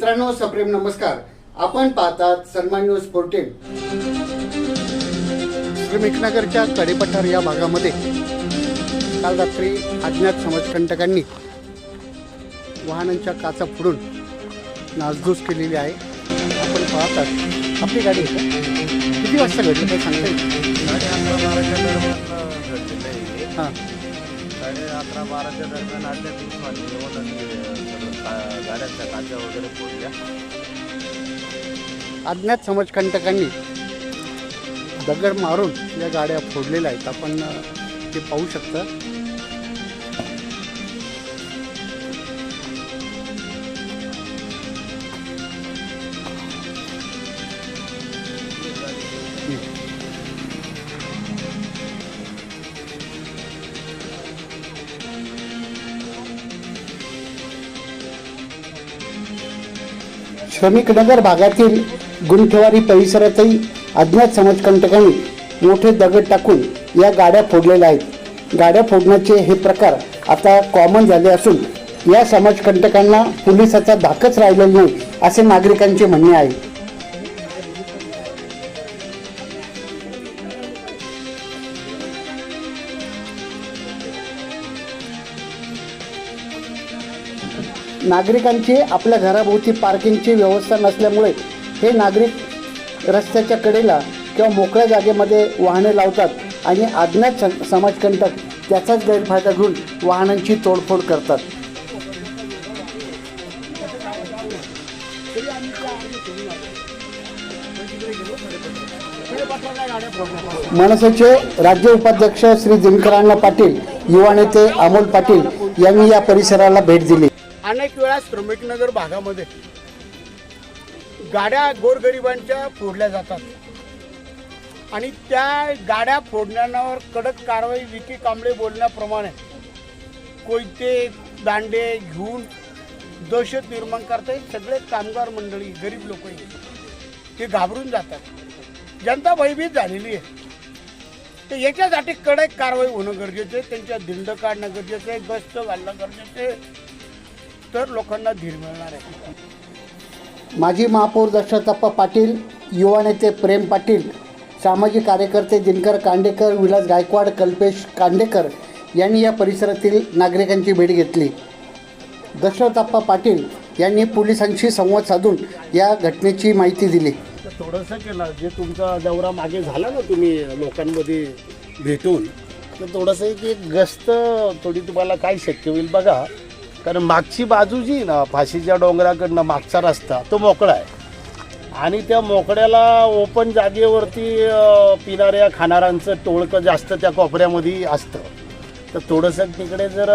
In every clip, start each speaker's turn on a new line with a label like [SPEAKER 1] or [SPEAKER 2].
[SPEAKER 1] मित्रांनो सप्रेम नमस्कार. आपण पाहतात सन्मान न्यूज फोर्टीन श्रीमेकनगरच्या कडेपठार या भागामध्ये काल रात्री अज्ञात समाजकंटकांनी वाहनांच्या काचा फोडून नासधूस केलेली आहे. आपण पाहतात आपली गाडी? किती वाजता घडली? काही सांगता येईल?
[SPEAKER 2] हे. साडे अकरा बाराच्या दरम्यान आल्या दिवसाने येऊन गाड्यांच्या काच्या वगैरे फोडल्या.
[SPEAKER 1] अज्ञात समाजकंटकांनी दगड मारून या गाड्या फोडलेल्या आहेत. आपण ते पाहू शकता. श्रमिक नगर भागातील गुंठेवारी परिसरातही अज्ञात समाजकंटकांनी मोठे दगड टाकून या गाड्या फोडलेल्या आहेत. गाड्या फोडण्याचे हे प्रकार आता कॉमन झाले असून या समाजकंटकांना पोलिसाचा धाकच राहिलेला नाही असे नागरिकांचे म्हणणे आहे. नागरिकांची आपल्या घराभोवती पार्किंगची व्यवस्था नसल्यामुळे हे नागरिक रस्त्याच्या कडेला किंवा मोकळ्या जागेमध्ये वाहने लावतात आणि अज्ञात सम- समाजकंटक त्याचाच गैरफायदा घेऊन वाहनांची तोडफोड करतात. मनसेचे राज्य उपाध्यक्ष श्री दिनकरांना पाटील युवा नेते अमोल पाटील यांनी या परिसराला भेट दिली.
[SPEAKER 3] अनेक वेळा श्रमिकनगर भागामध्ये गाड्या गोरगरिबांच्या फोडल्या जातात. आणि त्या गाड्या फोडण्यावर कडक कारवाई विकी कांबळे बोलण्याप्रमाणे कोयते दांडे घेऊन दहशत निर्माण करता येईल सगळे कामगार मंडळी गरीब लोक ते घाबरून जातात. जनता भयभीत झालेली आहे. तर याच्यासाठी कडक कारवाई होणं गरजेचं आहे. त्यांच्या दिंड काढणं गरजेचं आहे. गस्त घालणं गरजेचं आहे. तर लोकांना धीर मिळणार आहे.
[SPEAKER 1] माजी महापौर दशरथप्पा पाटील युवा नेते प्रेम पाटील सामाजिक कार्यकर्ते दिनकर कांडेकर विलास गायकवाड कल्पेश कांडेकर यांनी या परिसरातील नागरिकांची भेट घेतली. दशरथप्पा पाटील यांनी पोलिसांशी संवाद साधून या घटनेची माहिती दिली.
[SPEAKER 3] तर थोडंसं केलं. जे तुमचा दौरा मागे झाला ना तुम्ही लोकांमध्ये भेटून तर थोडंसं एक एक गस्त थोडी तुम्हाला काय शक्य होईल बघा. कारण मागची बाजू जी ना फाशीच्या डोंगराकडनं मागचा रस्ता तो मोकळा आहे. आणि त्या मोकळ्याला ओपन जागेवरती पिणाऱ्या खाणाऱ्यांचं टोळकं जास्त त्या कोपऱ्यामध्ये असतं. तर थोडंसं तिकडे जर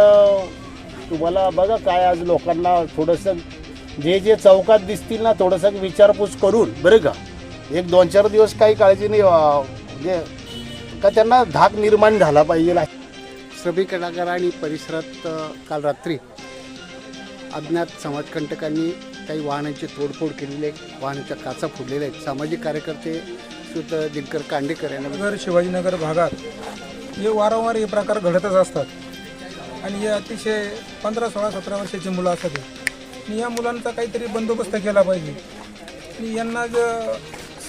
[SPEAKER 3] तुम्हाला बघा काय आज लोकांना थोडंसं जे जे चौकात दिसतील ना थोडंसं विचारपूस करून बरं का? एक दोन चार दिवस काही काळजी नाही म्हणजे का त्यांना धाक निर्माण झाला पाहिजे.
[SPEAKER 1] श्रमिक नगर आणि परिसरात काल रात्री अज्ञात समाजकंटकांनी काही वाहनांची तोडफोड केलेली आहे. वाहनाच्या काचा फोडलेल्या आहेत. सामाजिक कार्यकर्ते श्रुत दिनकर कांडेकर यांना
[SPEAKER 4] शिवाजीनगर भागात हे वारंवार हे प्रकार घडतच असतात. आणि हे अतिशय पंधरा सोळा सतरा वर्षाची मुलं असतात आणि या मुलांचा काहीतरी बंदोबस्त केला पाहिजे. आणि यांना ज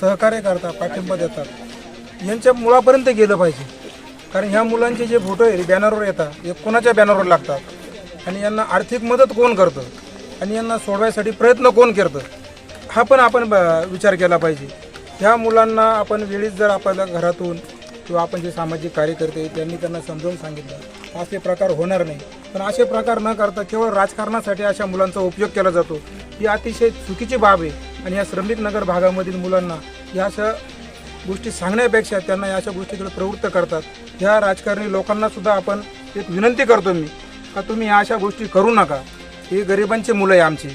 [SPEAKER 4] सहकार्य करतात पाठिंबा देतात यांच्या मुळापर्यंत गेलं पाहिजे. कारण ह्या मुलांचे जे फोटो आहे बॅनरवर येतात हे कोणाच्या बॅनरवर लागतात? आणि यांना आर्थिक मदत कोण करतं? आणि यांना सोडवायसाठी प्रयत्न कोण करतं? हा पण आपण ब- विचार केला पाहिजे. ह्या मुलांना आपण वेळीच जर आपल्याला घरातून किंवा आपण जे सामाजिक कार्यकर्ते त्यांनी त्यांना समजावून सांगितलं असे प्रकार होणार नाही. पण असे प्रकार न करता केवळ राजकारणासाठी अशा मुलांचा उपयोग केला जातो. ही अतिशय चुकीची बाब आहे. आणि या श्रमिक नगर भागामधील मुलांना या अशा गोष्टी सांगण्यापेक्षा त्यांना या अशा गोष्टीकडे प्रवृत्त करतात. ह्या राजकारणी लोकांनासुद्धा आपण एक विनंती करतो मी का तुम्ही अशा गोष्टी करू नका. ही गरिबांची मुलं आहे आमची.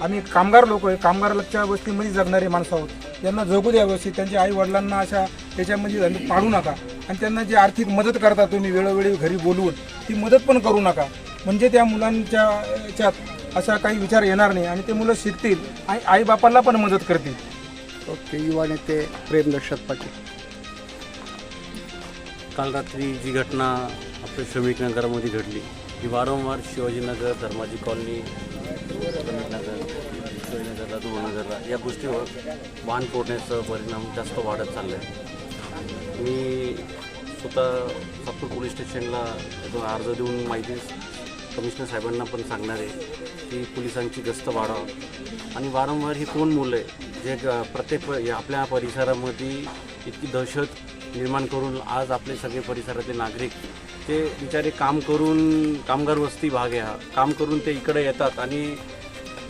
[SPEAKER 4] आम्ही कामगार लोक आहे. कामगाराच्या गोष्टीमध्ये जगणारे माणसं आहोत. यांना जगू द्या व्यवस्थित. त्यांच्या आई वडिलांना अशा त्याच्यामध्ये पाडू नका. आणि त्यांना जी आर्थिक मदत करता तुम्ही वेळोवेळी घरी बोलवून ती मदत पण करू नका. म्हणजे त्या मुलांच्या याच्यात असा काही विचार येणार नाही. आणि ते मुलं शिकतील आणि आईबापाला पण मदत करतील.
[SPEAKER 1] ओके युवा नेते प्रेम दशरथ पाटील.
[SPEAKER 5] काल रात्री जी घटना आपल्या श्रमिक नगरामध्ये घडली ही वारंवार शिवाजीनगर धर्माजी कॉलनी नगर शिवाजीनगरला धुळनगरला या गोष्टीवर वाहन फोडण्याचा परिणाम जास्त वाढत चालला आहे मी स्वतः सातपूर पोलीस स्टेशनला अर्ज देऊन माहिती कमिशनर साहेबांना पण सांगणार आहे की पोलिसांची गस्त वाढावं. आणि वारंवार ही कोण मुलं आहे जे ग- प्रत्येक आपल्या परिसरामध्ये इतकी दहशत निर्माण करून आज आपले सगळे परिसरातले नागरिक ते बिचारे काम करून कामगार वस्ती भाग आहे हा. काम करून ते इकडे येतात आणि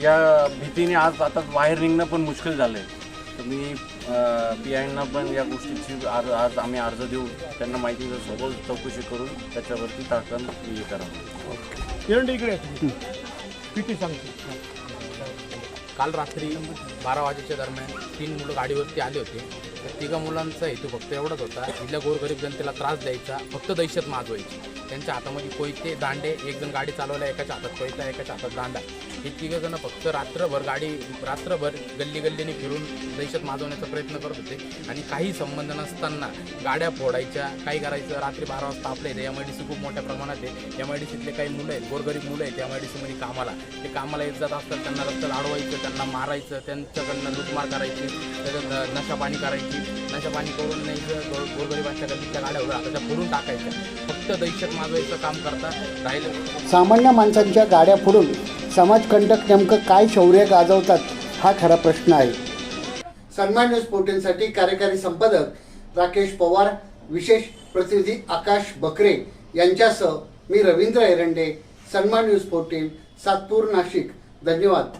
[SPEAKER 5] या भीतीने आज आता बाहेर निघणं पण मुश्किल झालं आहे तर मी पी आयना पण या गोष्टीची आज आज आम्ही अर्ज देऊ. त्यांना माहिती सगळं चौकशी करून त्याच्यावरती ताकद हे करावं.
[SPEAKER 3] एरंडे इकडे किती सांगतो.
[SPEAKER 6] काल रात्री बारा वाजेच्या दरम्यान तीन मुलं गाडीवरती आले होते. तिघा मुलांचा हेतू फक्त एवढाच होता. इथल्या गोरगरीब जनतेला त्रास द्यायचा फक्त दहशत माजवायची. त्यांच्या हातामध्ये कोयते दांडे एक जण गाडी चालवल्या एकाच्या हातात कोयता एकाच्या हातात दांडा. हे तिघं जण फक्त रात्रभर गाडी रात्रभर गल्ली गल्लीने फिरून दहशत माजवण्याचा प्रयत्न करत होते. आणि काही संबंध नसताना गाड्या फोडायच्या काही करायचं. रात्री बारा वाजता आपल्या इथे एम आय डी सी खूप मोठ्या प्रमाणात आहे. एम आय डी सीतले काही मुलं आहेत गोरगरीब मुलं आहेत एम आय डी सीमध्ये कामाला. ते कामाला येत जात असतात त्यांना रस्त्यात अडवायचं त्यांना मारायचं त्यांच्याकडनं लुटमार करायची त्याच्यात नशापाणी करायची. नशा पाणी करून नाही गोरगरिबांच्या गल्लीतल्या गाड्या वगैरे आता त्या फोडून टाकायच्या. फक्त दहशत माजवायचं काम करता राहिलं.
[SPEAKER 1] सामान्य माणसांच्या गाड्या फोडून समाजकंटक नेमकं काय शौर्य गाजवतात हा खरा प्रश्न आहे. सन्मान न्यूज फोर्टीनसाठी कार्यकारी संपादक राकेश पवार विशेष प्रतिनिधी आकाश बकरे यांच्यासह मी रवींद्र एरंडे सन्मान न्यूज फोर्टीन सातपूर नाशिक. धन्यवाद.